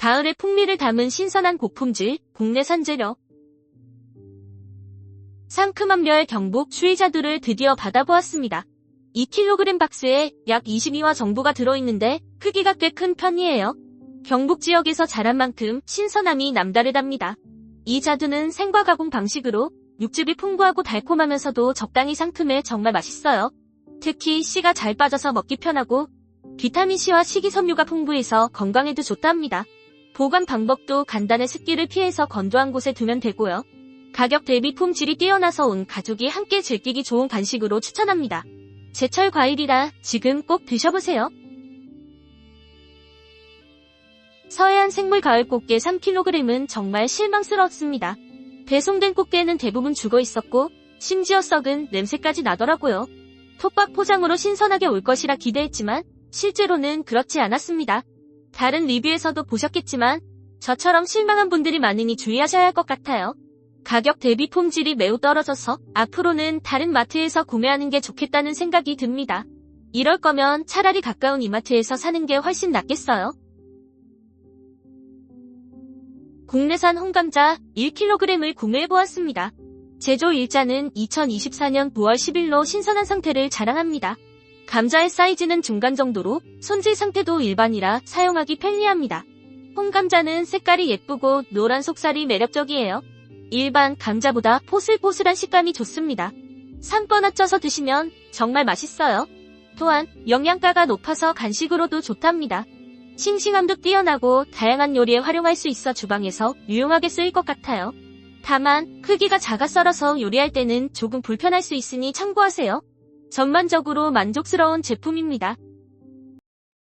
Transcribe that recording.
가을의 풍미를 담은 신선한 고품질, 국내 산 재료. 상큼한 별 경북 추위자두를 드디어 받아보았습니다. 2kg 박스에 약 22화 정도가 들어있는데 크기가 꽤 큰 편이에요. 경북 지역에서 자란 만큼 신선함이 남다르답니다. 이 자두는 생과 가공 방식으로 육즙이 풍부하고 달콤하면서도 적당히 상큼해 정말 맛있어요. 특히 씨가 잘 빠져서 먹기 편하고 비타민C와 식이섬유가 풍부해서 건강에도 좋답니다. 보관 방법도 간단해 습기를 피해서 건조한 곳에 두면 되고요. 가격 대비 품질이 뛰어나서 온 가족이 함께 즐기기 좋은 간식으로 추천합니다. 제철 과일이라 지금 꼭 드셔보세요. 서해안 생물 가을 꽃게 3kg은 정말 실망스러웠습니다. 배송된 꽃게는 대부분 죽어 있었고 심지어 썩은 냄새까지 나더라고요. 톱밥 포장으로 신선하게 올 것이라 기대했지만 실제로는 그렇지 않았습니다. 다른 리뷰에서도 보셨겠지만 저처럼 실망한 분들이 많으니 주의하셔야 할 것 같아요. 가격 대비 품질이 매우 떨어져서 앞으로는 다른 마트에서 구매하는 게 좋겠다는 생각이 듭니다. 이럴 거면 차라리 가까운 이마트에서 사는 게 훨씬 낫겠어요. 국내산 홍감자 1kg을 구매해보았습니다. 제조 일자는 2024년 9월 10일로 신선한 상태를 자랑합니다. 감자의 사이즈는 중간 정도로 손질 상태도 일반이라 사용하기 편리합니다. 홍감자는 색깔이 예쁘고 노란 속살이 매력적이에요. 일반 감자보다 포슬포슬한 식감이 좋습니다. 삶거나 쪄서 드시면 정말 맛있어요. 또한 영양가가 높아서 간식으로도 좋답니다. 싱싱함도 뛰어나고 다양한 요리에 활용할 수 있어 주방에서 유용하게 쓰일 것 같아요. 다만 크기가 작아 썰어서 요리할 때는 조금 불편할 수 있으니 참고하세요. 전반적으로 만족스러운 제품입니다.